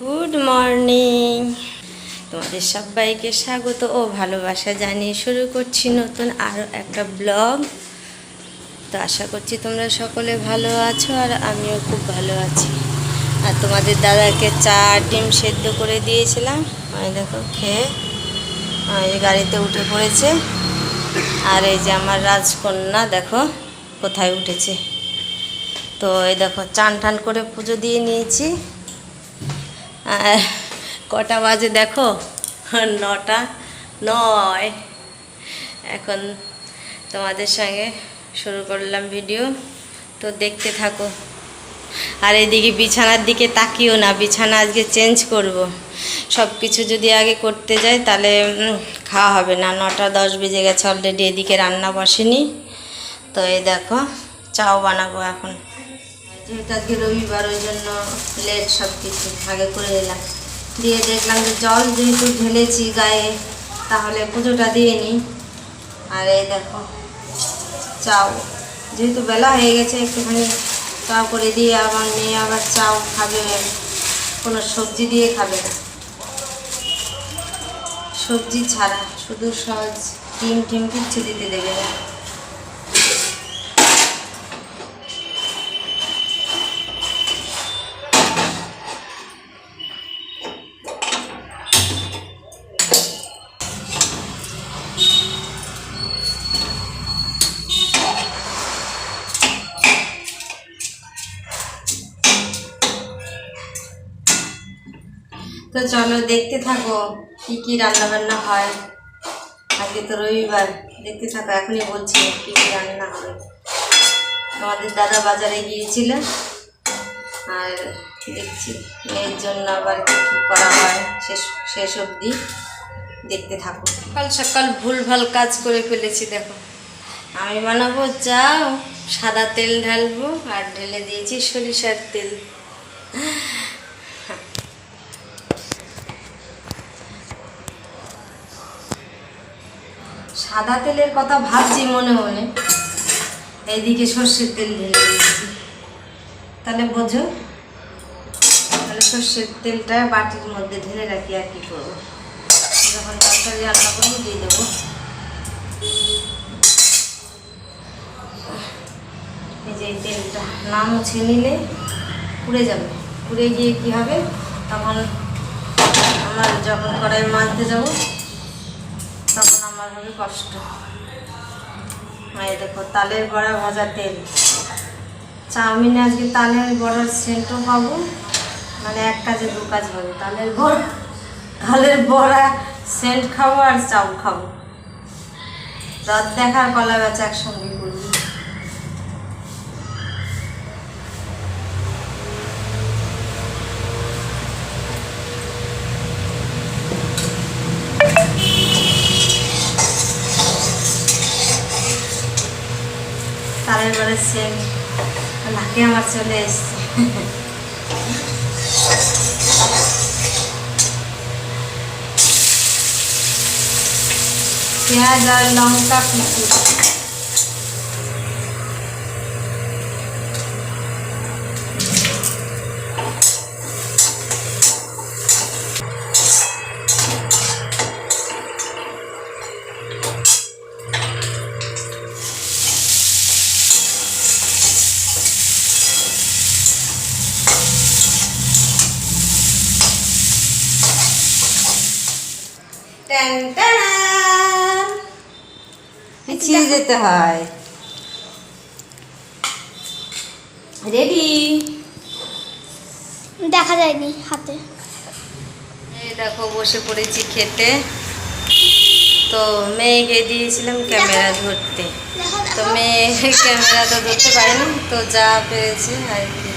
Good morning তোমাদের সবাইকে স্বাগত ও ভালোবাসা জানিয়ে শুরু করছি নতুন আরও একটা ব্লগ তো আশা করছি তোমরা সকলে ভালো আছো আর আমিও খুব ভালো আছি। আর তোমাদের দাদাকে চা, ডিম সেদ্ধ করে দিয়েছিলাম। আমি দেখো, খেয়ে গাড়িতে উঠে পড়েছে। আর এই যে আমার রাজকন্যা দেখো কোথায় উঠেছে। তো এই দেখো, চান টান করে পুজো দিয়ে নিয়েছি। কটা বাজে দেখো? নটা, নয়। এখন তোমাদের সঙ্গে শুরু করলাম ভিডিও। তো দেখতে থাকো। আর এদিকে বিছানার দিকে তাকিও না, বিছানা আজকে চেঞ্জ করব। সব কিছু যদি আগে করতে যাই, তাহলে খাওয়া হবে না। নটা, দশ বেজে গেছে অলরেডি এদিকে রান্না বসেনি। তো এই দেখো, চাও বানাবো এখন। যেহেতু আজকে রবিবার, ওই জন্য লেট সব কিছু আগে করে নিলাম। দিয়ে দেখলাম যে জল যেহেতু ঢেলেছি গায়ে, তাহলে পুজোটা দিয়ে নিই। আর এই দেখো, চাও। যেহেতু বেলা হয়ে গেছে, একটুখানি চাও করে দিয়ে আমার মেয়ে আবার চাও খাবে, কোনো সবজি দিয়ে খাবে না। সবজি ছাড়া, শুধু সহজ ডিম টিম কিচ্ছু দিতে দেবে না। তো চলো দেখতে থাকো কি কি রান্না বান্না হয়। আজকে তো রবিবার, দেখতে থাকো, এখনই বলছি কি কি রান্না হবে। আমাদের দাদা বাজারে গিয়েছিল আর দেখছি মেয়ের জন্য আবার কি কি করা হয়, শেষ শেষ অবধি দেখতে থাকো। সকাল সকাল ভুলভাল কাজ করে ফেলেছি, দেখো। আমি বানাবো চাও, সাদা তেল ঢালবো আর ঢেলে দিয়েছি সরিষার তেল। সাদা তেলের কথা ভাবছি মনে মনে। এইদিকে সর্ষের তেল ঢেলে দিয়েছি। তাহলে বোঝো? তাহলে সর্ষের তেলটা বাটির মধ্যে ঢেলে রাখি আর কি করব। যখন তরকারি রান্না করব দিয়ে দেবো। এই যে তেলটা না মুছে নিলে পুড়ে যাবে। পুড়ে গিয়ে কি হবে? তখন আমার যখন কড়াই মাছতে যাব আমার হবে কষ্ট। দেখো, তালের বড়া ভাজা তেল। চাউমিনে আজকে তালের বড়ার সেন্টও পাবো। মানে এক কাজে দু কাজ হবে, তালের বড়া তালের বড়া, সেন্ট খাব আর চাউ খাব। রথ দেখার কলা বেচা একসঙ্গে। করব তালের বড়ার সেন্ট নাকে আমার চলে এসছে পেঁয়াজ আর লঙ্কা কুচি পিছিয়ে যেতে হয়। রেডি দেখা যায়নি হাতে। এই দেখো বসে পড়েছি খেতে। তো মেয়েকে দিয়েছিলাম ক্যামেরা ধরতে। তো মেয়ে ক্যামেরা তো ধরতে পারেনি তো যা পেরেছে আর কি।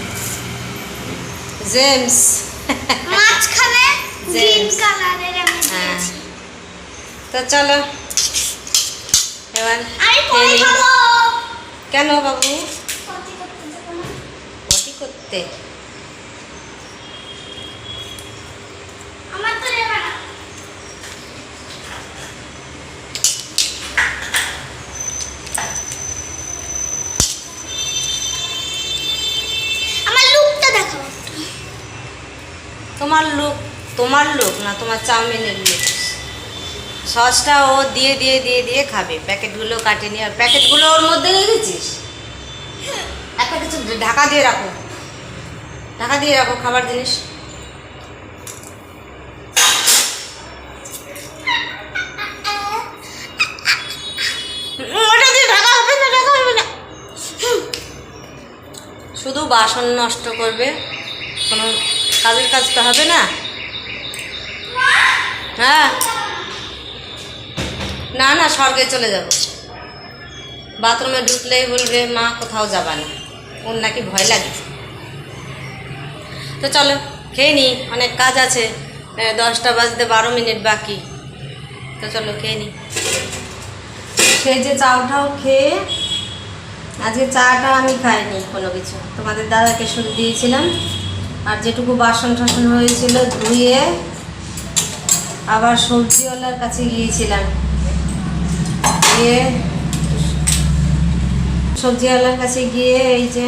জেমস. হ্যাঁ। তো চলো। এবার কেন বাবু? করতে যাব না। পটি করতে? আমার তো নেবে না। আমার লুকটা দেখো তোমার লোক তোমার লোক না তোমার চাউমিনের লোক সসটা ও দিয়ে দিয়ে দিয়ে দিয়ে খাবে। প্যাকেটগুলো কাটে নিয়ে আর প্যাকেটগুলো ওর মধ্যে রেখেছিস একটা কিছু ঢাকা দিয়ে রাখো। ঢাকা দিয়ে রাখো খাবার জিনিস। শুধু বাসন নষ্ট করবে। কোনো কাজের কাজ তো হবে না। হ্যাঁ? না না, স্বর্গে চলে যাব। বাথরুমে ঢুকলেই বলবে, মা, কোথাও যাবা না। ওর নাকি ভয় লাগে তো চলো, খেয়ে নি অনেক কাজ আছে। দশটা বাজতে বারো মিনিট বাকি। তো চলো, খেয়ে নি খেয়ে যে চাউটাও খেয়ে, আজকে চাটা আমি খাইনি কোনো কিছু। তোমাদের দাদাকে শুধু দিয়েছিলাম, আর যেটুকু বাসন টাসন হয়েছিল ধুয়ে আবার সবজিওয়ালার কাছে গিয়েছিলাম। গিয়ে সবজিওয়ালার কাছে গিয়ে এই যে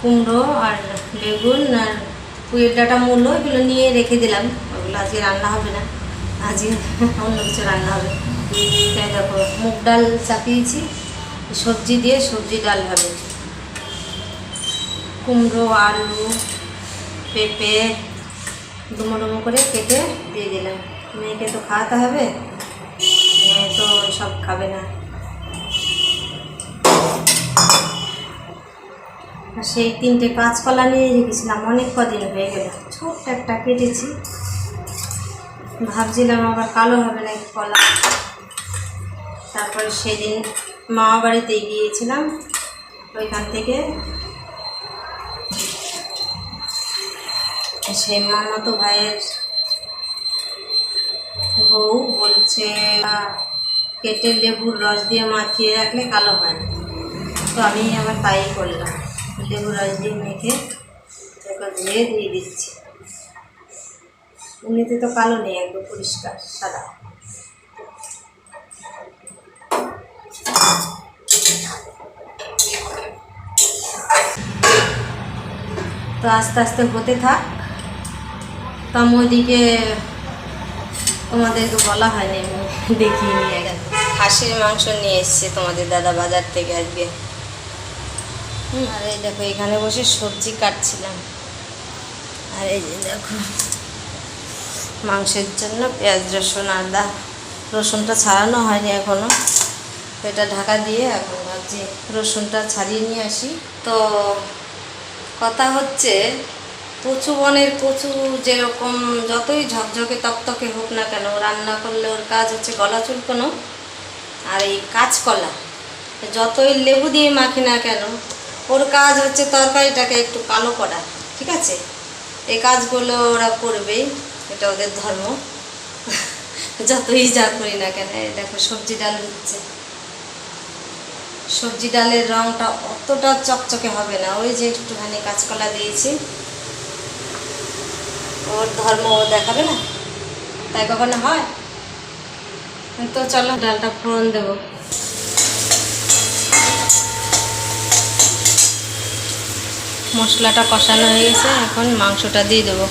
কুমড়ো আর বেগুন আর পুয়ের ডাটা মূল্য এগুলো নিয়ে রেখে দিলাম। ওগুলো আজকে রান্না হবে না। আজকে অন্য কিছু রান্না হবে। এই দেখো, মুগ ডাল চাপিয়েছি। সবজি দিয়ে সবজি ডাল হবে। কুমড়ো, আলু, পেঁপে ডুমো ডুমো করে কেটে দিয়ে দিলাম। মেয়েকে তো খাওয়াতে হবে। তো সব খাবে না। আর সেই তিনটে কাঁচকলা নিয়ে রেখেছিলাম, অনেক কদিন হয়ে গেল। ছোট্ট একটা কেটেছি। ভাবছিলাম আবার কালো হবে না কলা। তারপরে সেদিন মামা বাড়িতে গিয়েছিলাম, ওইখান থেকে। সেই মামা তো ভাইয়ের বউ বলছে কেটে লেবুর রস দিয়ে মাখিয়ে রাখলে কালো হয় না। তো আমি আমার তাই করলাম। লেবুর রস দিয়ে মেখে ওকে ধুয়ে দিয়ে দিচ্ছি। এমনিতে তো কালো নেই, একদম পরিষ্কার, সাদা। তো আস্তে আস্তে হতে থাক। তো আমি ওইদিকে তোমাদেরকে বলা হয়নি, আমি দেখিয়ে নিয়ে গেল খাসির মাংস নিয়ে এসছে তোমাদের দাদা বাজার থেকে আজকে। আর এই দেখো, এখানে বসে সবজি কাটছিলাম। আর এই যে দেখো, মাংসের জন্য পেঁয়াজ, রসুন, আদা, রসুনটা ছাড়ানো হয়নি এখনও। তো এটা ঢাকা দিয়ে এখন ভাবছি রসুনটা ছাড়িয়ে নিয়ে আসি। তো কথা হচ্ছে, কচু বনের কচু যেরকম, যতই ঝকঝকে তকতকে হোক না কেন, রান্না করলে ওর কাজ হচ্ছে গলা চুলকোনো। আর এই কাঁচকলা, যতই লেবু দিয়ে মাখি না কেন, ওর কাজ হচ্ছে তরকারিটাকে একটু কালো করা, ঠিক আছে? এই কাজগুলো ওরা করবেই, এটা ওদের ধর্ম। যতই যা করি না কেন দেখো সবজি ডাল হচ্ছে। সবজি ডালের রঙটা অতটা চকচকে হবে না, ওই যে একটুখানি কাঁচকলা দিয়েছি। ওর ধর্ম ও দেখাবে না? তাই কখনো হয়? তো চলো ডালটা ফোড়ন দেবো। মশলাটা কষানো হয়ে গেছে এখন মাংসটা দিয়ে দেবো।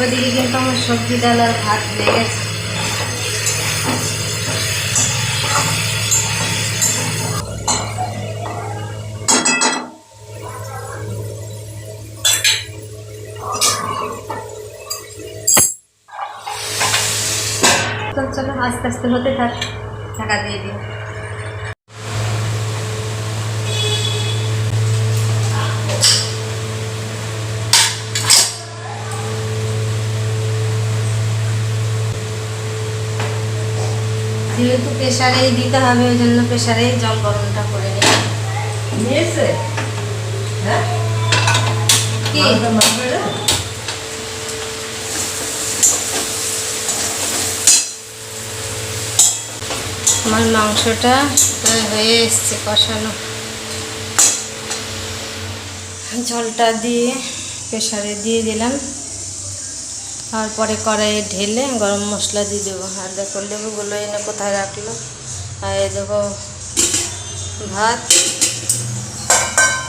ওইদিকে কিন্তু আমার সবজি ডাল আর ভাত হয়ে গেছে। চল আস্তে আস্তে হতে থাক। ঢাকা দিয়ে দিই যেহেতু প্রেশারেই দিতে হবে ওই জন্য প্রেশারেই জল গরমটা করে নিয়েছে? আমার মাংসটা হয়ে এসছে কষানো। জলটা দিয়ে প্রেশারে দিয়ে দিলাম। তারপরে কড়াইয়ে ঢেলে গরম মশলা দিয়ে দেবো। আর দেখো লেবুগুলো এনে কোথায় রাখল? আর এই দেখো ভাত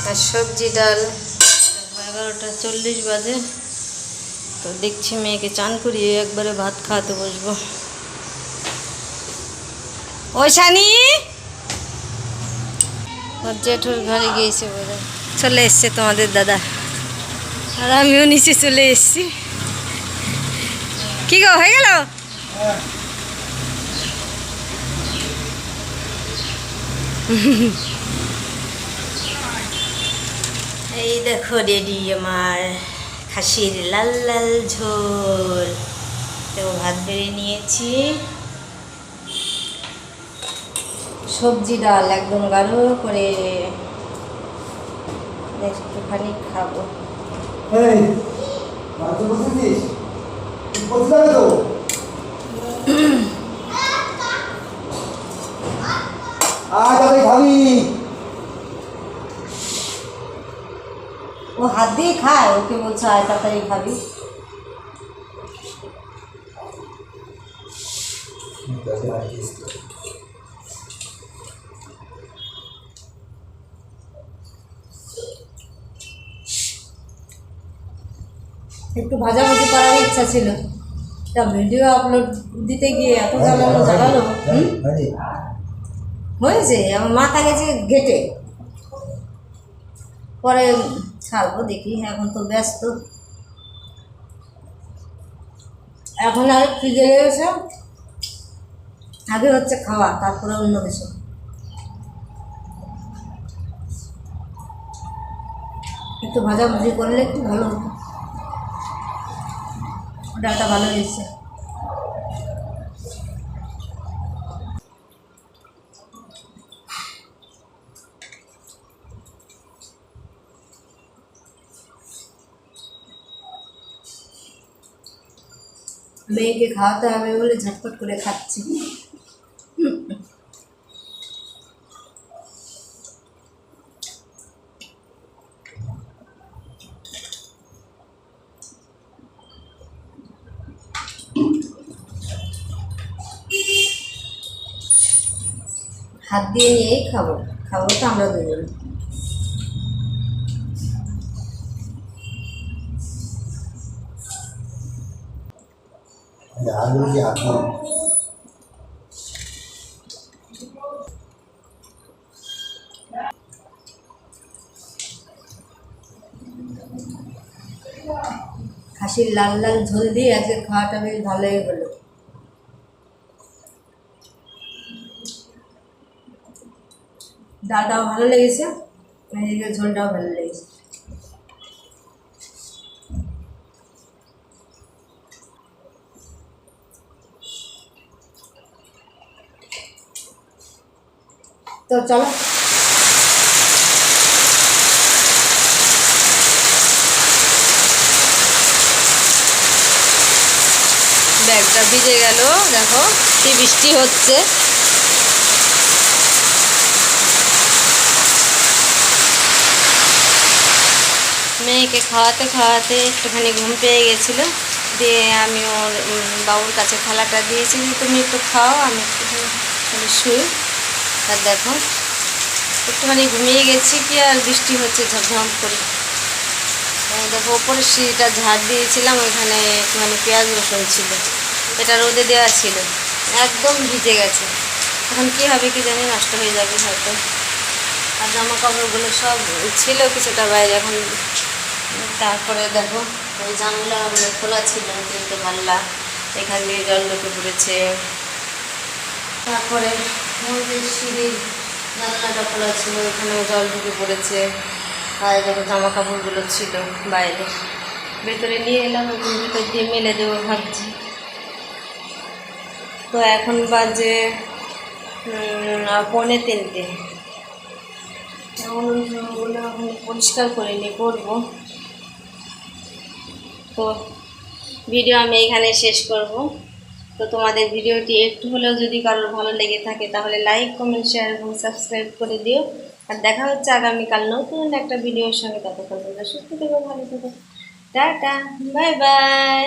আর সবজি ডাল। এগারোটা চল্লিশ বাজে। তো দেখছি মেয়েকে চান করিয়ে একবারে ভাত খাওয়াতে বসবো। ওই শানি! জেঠুর ঘরে গিয়েছে বোধ চলে এসছে তোমাদের দাদা। আর আমিও নিচে চলে এসছি। কি গো হয়ে গেল? এই দেখো রেডি আমার খাসির লাল লাল ঝোল। তো ভাত বেড়ে নিয়েছি। সবজি ডাল একদম গাঢ় করে একটুখানি খাব। যাবে তো আজ আমি খাবি ও হাত দিয়ে খায় ওকে বলছে আয় তাড়াতাড়ি খাবি। একটু ভাজাভুজি করার ইচ্ছা ছিল। তা ভিডিও আপলোড দিতে গিয়ে এত জ্বালানো জ্বালালো হয়েছে, আমার মাথা গেছে ঘেটে। পরে ছাড়বো, দেখি, এখন তো ব্যস্ত। এখন আর ফ্রিজে গেছে আগে হচ্ছে খাওয়া, তারপরে অন্য কিছু। একটু ভাজাভুজি করলে একটু ভালো হতো। ডালটা ভালো হয়েছে। মেয়েকে খাওয়াতে হবে বলে ঝটপট করে খাচ্ছি হাত দিয়ে নিয়েই খাব। খাব তো আমরা দুজন। আলু কি আলু খাসির লাল লাল ঝোল দিয়ে আজকে খাওয়াটা বেশ ভালোই হলো। ডালটাও ভালো লেগেছে এদিকে ঝোলটাও ভালো লেগেছে। তো চলো। ব্যাগটা ভিজে গেল, দেখো কি বৃষ্টি হচ্ছে। মেয়েকে খাওয়াতে খাওয়াতে একটুখানি ঘুম পেয়ে গেছিল। দিয়ে আমি ওর বাবুর কাছে থালাটা দিয়েছি যে, তুমি একটু খাও, আমি একটুখানি শুই। আর দেখো, একটুখানি ঘুমিয়ে গেছি কি আর বৃষ্টি হচ্ছে ঝমঝম করে। দেখো ওপরে সিঁড়িটা ঝাড় দিয়েছিলাম, ওইখানে একটুখানি পেঁয়াজ রসুন ছিল। এটা রোদে দেওয়া ছিল। একদম ভিজে গেছে। এখন কী হবে কি জানি, নষ্ট হয়ে যাবে হয়তো। আর জামা কাপড়গুলো সব ছিল কিছুটা বাইরে, এখন তারপরে দেখো ওই জানলাগুলো খোলা ছিল, কিন্তু জানলা এখান দিয়ে জল ঢুকে পড়েছে। তারপরে যে সিঁড়ির জানলাটা খোলা ছিল ওখানে জল ঢুকে পড়েছে। আর দেখো জামা কাপড়গুলো ছিল বাইরে। ভেতরে নিয়ে এলাম এবং ভিতর দিয়ে মেলে দেবো ভাবছি। তো এখন বাজে পৌনে তিনটে। এখন এখন পরিষ্কার করে নিয়ে করব তো ভিডিও আমি এখানে শেষ করব। তো তোমাদের ভিডিওটি একটু হলেও যদি কারোর ভালো লেগে থাকে তাহলে লাইক, কমেন্ট, শেয়ার এবং সাবস্ক্রাইব করে দিও। আর দেখা হচ্ছে আগামীকাল নতুন একটা ভিডিওর সঙ্গে। ততক্ষণ তোমরা সত্যি থেকো, ভালো থেকো। Tata, bye bye.